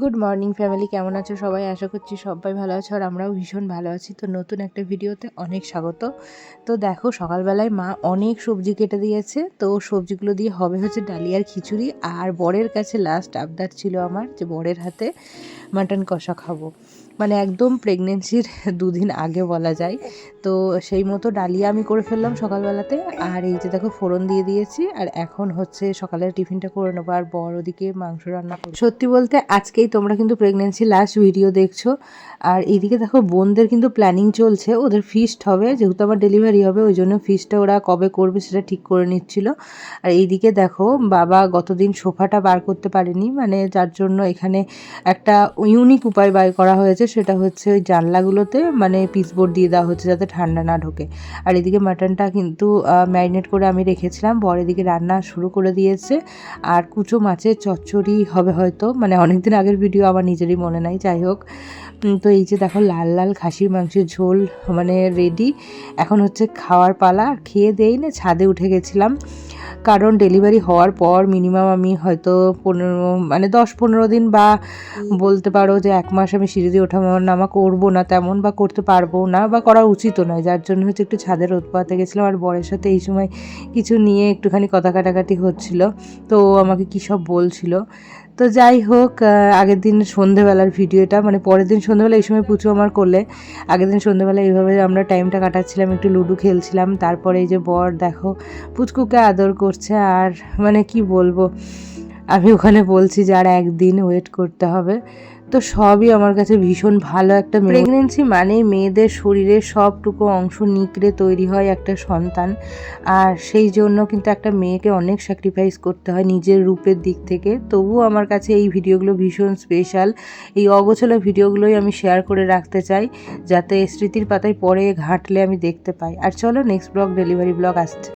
Good morning family কেমন আছো সবাই? আশা করছি সবাই ভালো আছো আর আমরাও ভীষণ ভালো আছি। তো নতুন একটা ভিডিওতে অনেক স্বাগত। তো দেখো, সকালবেলায় মা অনেক সবজি কেটে দিয়েছে। তো সবজিগুলো দিয়ে হবে হচ্ছে ডালিয়ার খিচুড়ি। আর বরের কাছে লাস্ট আবদার ছিল আমার যে বরের হাতে মাটন কষা খাব। মানে একদম প্রেগনেন্সির দুদিন আগে বলা যায়। তো সেই মতো ডালিয়া আমি করে ফেললাম সকালবেলাতে। আর এই যে দেখো, ফোড়ন দিয়ে দিয়েছি। আর এখন হচ্ছে সকালের টিফিনটা করে নেব। আর বড় ওদিকে মাংস রান্না করব সত্যি বলতে আজকেই তোমরা কিন্তু প্রেগনেন্সি লাস্ট ভিডিও দেখছ। আর এইদিকে দেখো, বোনদের কিন্তু প্ল্যানিং চলছে। ওদের ফিস্ট হবে। যেহেতু আমার ডেলিভারি হবে, ওই জন্য ফিস্টটা ওরা কবে করবে সেটা ঠিক করে নিচ্ছিল। আর এইদিকে দেখো, বাবা গতদিন সোফাটা বার করতে পারেনি। মানে যার জন্য এখানে একটা ইউনিক উপায় বার করা হয়েছে। সেটা হচ্ছে ওই জানলাগুলোতে মানে পিসবোর্ড দিয়ে দেওয়া হচ্ছে যাতে ঠান্ডা না ঢোকে। আর এদিকে মাটনটা কিন্তু ম্যারিনেট করে আমি রেখেছিলাম। বর এদিকে রান্না শুরু করে দিয়েছে। আর কুচো মাছের চচ্চড়ি হবে হয়তো। মানে অনেক দিন আগের ভিডিও আমার নিজেরই মনে নাই। যাই হোক তো এই যে দেখো, লাল লাল খাসির মাংসের ঝোল মানে রেডি এখন হচ্ছে খাওয়ার পালা। খেয়ে দেই না, ছাদে উঠে গেছিলাম। কারণ ডেলিভারি হওয়ার পর মিনিমাম আমি হয়তো পনেরো মানে দশ পনেরো দিন বা বলতে পারো যে এক মাস আমি সিঁড়ি দিয়ে ওঠা নামা করব না, তেমন বা করতে পারব না বা করা উচিতও নয়। যার জন্য হচ্ছে একটু ছাদের রোদ পাতে গেছিলাম আর বরের সাথে এই সময় কিছু নিয়ে একটুখানি কথা কাটাকাটি হচ্ছিল। তো আমাকে কী সব বলছিল? তো যাই হোক আগের দিন সন্ধেবেলার ভিডিওটা মানে পরের দিন সন্ধেবেলা এই সময় পুচু আমার করলে, আগের দিন সন্ধেবেলা এইভাবে আমরা টাইমটা কাটাচ্ছিলাম, একটু লুডো খেলছিলাম, তারপরে এই যে বর, দেখো, পুচকুকে আদর করছে আর মানে কি বলব? আমি ওখানে বলছি যে আর একদিন ওয়েট করতে হবে। তো সবই আমার কাছে ভীষণ ভালো একটা প্রেগনেন্সি মানে মেয়েদের শরীরের সবটুকু অংশ নিকড়ে তৈরি হয় একটা সন্তান। আর সেই জন্য কিন্তু একটা মেয়েকে অনেক স্যাক্রিফাইস করতে হয় নিজের রূপের দিক থেকে। তবুও আমার কাছে এই ভিডিওগুলো ভীষণ স্পেশাল এই অগোছলা ভিডিওগুলোই আমি শেয়ার করে রাখতে চাই, যাতে স্মৃতির পাতায় পরে ঘাটলে আমি দেখতে পাই। আর চলো নেক্সট ব্লগ ডেলিভারি ব্লগ আসছে।